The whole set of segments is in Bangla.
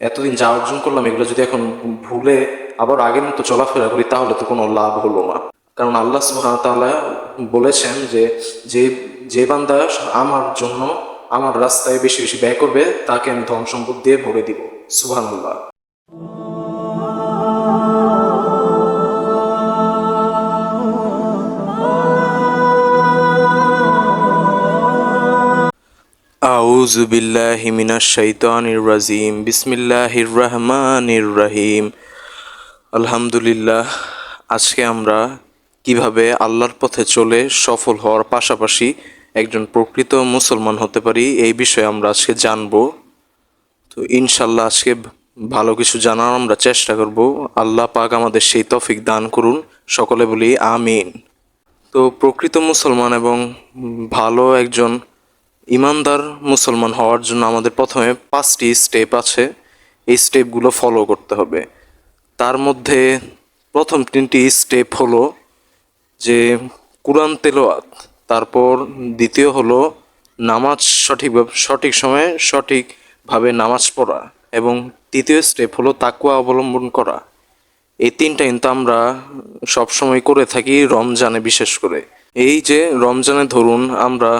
এতদিন যা অর্জন করলাম, এগুলো যদি এখন ভুলে আবার আগের মতো চলাফেরা করি, তাহলে তো কোনো লাভ হলো না। কারণ আল্লাহ সুহামতাল্লাহ বলেছেন যে যে যে বান্দা আমার জন্য, আমার রাস্তায় বেশি বেশি ব্যয় করবে, তাকে আমি ধন সম্পদ দিয়ে ভরে দিব। সুহান আউযু বিল্লাহি মিনাশ শাইতানির রাজিম। বিসমিল্লাহির রহমানির রহিম। আলহামদুলিল্লাহ, আজকে আমরা কীভাবে আল্লাহর পথে চলে সফল হওয়ার পাশাপাশি একজন প্রকৃত মুসলমান হতে পারি, এই বিষয়ে আমরা আজকে জানব। তো ইনশাল্লাহ আজকে ভালো কিছু জানার আমরা চেষ্টা করব। আল্লাহ পাক আমাদের সেই তফিক দান করুন। সকলে বলি আমিন। তো প্রকৃত মুসলমান এবং ভালো একজন ইমানদার মুসলমান হওয়ার জন্য আমাদের প্রথমে পাঁচটি স্টেপ আছে। এই স্টেপগুলো ফলো করতে হবে। তার মধ্যে প্রথম তিনটি স্টেপ হলো যে কোরআন তেলোয়াত তারপর দ্বিতীয় হলো নামাজ সঠিকভাবে সঠিক সময়ে সঠিকভাবে নামাজ পড়া এবং তৃতীয় স্টেপ হলো তাকুয়া অবলম্বন করা। এই তিনটা কিন্তু আমরা সবসময় করে থাকি রমজানে বিশেষ করে। এই যে রমজানে ধরুন আমরা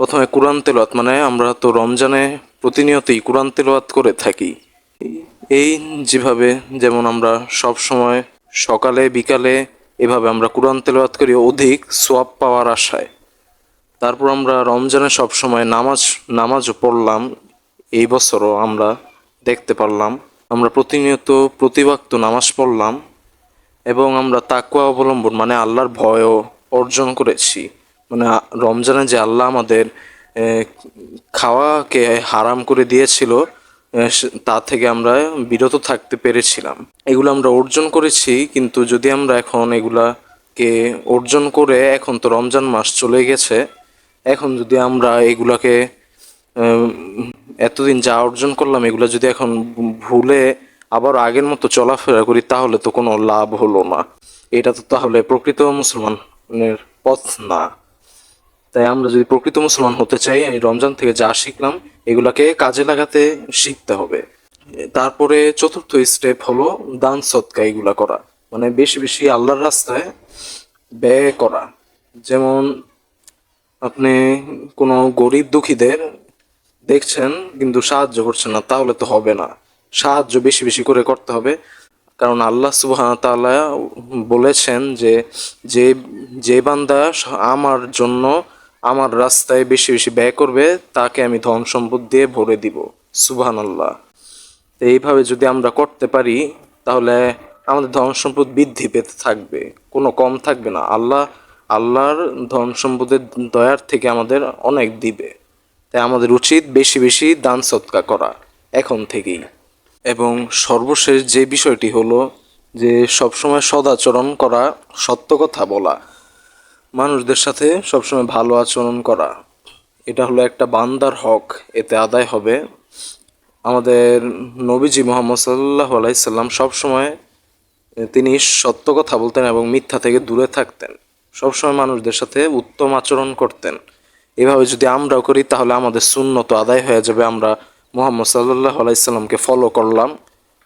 প্রথমে কোরআন তেলাওয়াত মানে আমরা তো রমজানে প্রতিনিয়তই কোরআন তেলাওয়াত করে থাকি। এই যেভাবে যেমন আমরা সব সময় সকালে, বিকালে এভাবে আমরা কোরআন তেলাওয়াত করি, অধিক সোয়াব পাওয়ার আশায়। তারপর আমরা রমজানে সব সময় নামাজ, নামাজও পড়লাম। এই বছরও আমরা দেখতে পারলাম, আমরা প্রতিনিয়ত প্রতিবাক্ত নামাজ পড়লাম এবং আমরা তাকুয়া অবলম্বন মানে আল্লাহর ভয়ও অর্জন করেছি। মানে রমজানে যে আল্লাহ আমাদের খাওয়াকে হারাম করে দিয়েছিল তা থেকে আমরা বিরত থাকতে পেরেছিলাম। এগুলো আমরা অর্জন করেছি, কিন্তু যদি আমরা এখন এগুলাকে অর্জন করে এখন তো রমজান মাস চলে গেছে, এখন যদি আমরা এগুলাকে এতদিন যা অর্জন করলাম, এগুলো যদি এখন ভুলে আবার আগের মতো চলাফেরা করি, তাহলে তো কোনো লাভ হলো না। এটা তো তাহলে প্রকৃত মুসলমানের পথ না। তাই আমরা যদি প্রকৃত মুসলমান হতে চাই, আমি রমজান থেকে যা শিখলাম, এগুলাকে কাজে লাগাতে শিখতে হবে। তারপরে চতুর্থ স্টেপ হলো দান সৎকা এগুলা করা। মানে বেশি বেশি আল্লাহর রাস্তায় ব্যয় করা। যেমন আপনি কোনো গরিব দুঃখীদের দেখছেন, কিন্তু সাহায্য করছেন না, তাহলে তো হবে না। সাহায্য বেশি বেশি করে করতে হবে। কারণ আল্লাহ সুবহান তাআলা বলেছেন যে যে যে বান্দা আমার জন্য আমার রাস্তায় বেশি বেশি ব্যয় করবে, তাকে আমি ধন সম্পদ দিয়ে ভরে দিব। সুবহান আল্লাহ এইভাবে যদি আমরা করতে পারি, তাহলে আমাদের ধন সম্পদ বৃদ্ধি পেতে থাকবে। কোনো কম থাকবে না। আল্লাহ, আল্লাহর ধন সম্পদের দয়ার থেকে আমাদের অনেক দিবে। তাই আমাদের উচিত বেশি বেশি দান সৎকা করা, এখন থেকেই। এবং সর্বশেষ যে বিষয়টি হলো যে সবসময় সদাচরণ করা, সত্য কথা বলা। মানুষদের সাথে সবসময় ভালো আচরণ করা। এটা হলো একটা বান্দার হক, এতে আদায় হবে। আমাদের নবীজি মোহাম্মদ সাল্লাহ আলাইসাল্লাম সবসময় তিনি সত্য কথা বলতেন এবং মিথ্যা থেকে দূরে থাকতেন। সবসময় মানুষদের সাথে উত্তম আচরণ করতেন। এভাবে যদি আমরাও করি, তাহলে আমাদের শূন্যত আদায় হয়ে যাবে। আমরা মোহাম্মদ সাল্লাহ আলাইসাল্লামকে ফলো করলাম।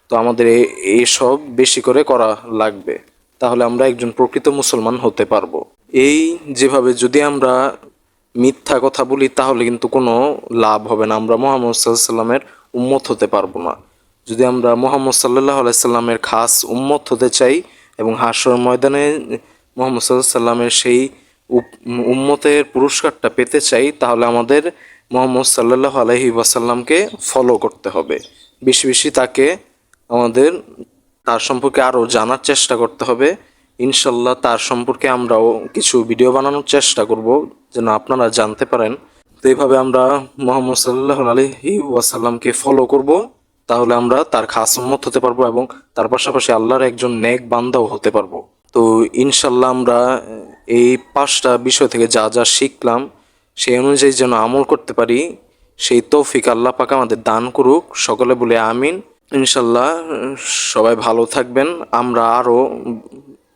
তো আমাদের এই সব বেশি করে করা লাগবে। তাহলে আমরা একজন প্রকৃত মুসলমান হতে পারব। এই যেভাবে যদি আমরা মিথ্যা কথা বলি, তাহলে কিন্তু কোনো লাভ হবে না। আমরা মোহাম্মদ সাল্লামের উম্মত হতে পারব না। যদি আমরা মোহাম্মদ সাল্লাহ আলাইসাল্লামের খাস উম্মত হতে চাই এবং হাসর ময়দানে মোহাম্মদ সাল্লাহ সাল্লামের সেই উম্মতের পুরস্কারটা পেতে চাই, তাহলে আমাদের মোহাম্মদ সাল্লাহ আলহি ওয়াসাল্লামকে ফলো করতে হবে। বেশি বেশি তাকে আমাদের, তার সম্পর্কে আরও জানার চেষ্টা করতে হবে। ইনশাল্লাহ তার সম্পর্কে আমরাও কিছু ভিডিও বানানোর চেষ্টা করব, যেন আপনারা জানতে পারেন। তো এইভাবে আমরা মোহাম্মদ সাল্লাহ আলহি ওয়াসাল্লামকে ফলো করব। তাহলে আমরা তার খাস হতে পারব এবং তার পাশাপাশি আল্লাহর একজন নেক বান্দাও হতে পারব। তো ইনশাল্লাহ আমরা এই পাঁচটা বিষয় থেকে যা যা শিখলাম, সেই অনুযায়ী যেন আমল করতে পারি, সেই তৌফিক আল্লাহ পাক আমাদের দান করুক। সকলে বলে আমিন। ইনশাল্লাহ সবাই ভালো থাকবেন। আমরা আরও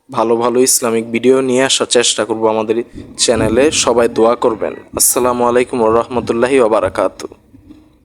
ভালো ভালো ইসলামিক ভিডিও নিয়ে আসার চেষ্টা করব আমাদের চ্যানেলে। সবাই দোয়া করবেন। আসসালামু আলাইকুম রহমতুল্লাহি ওবরাকাতু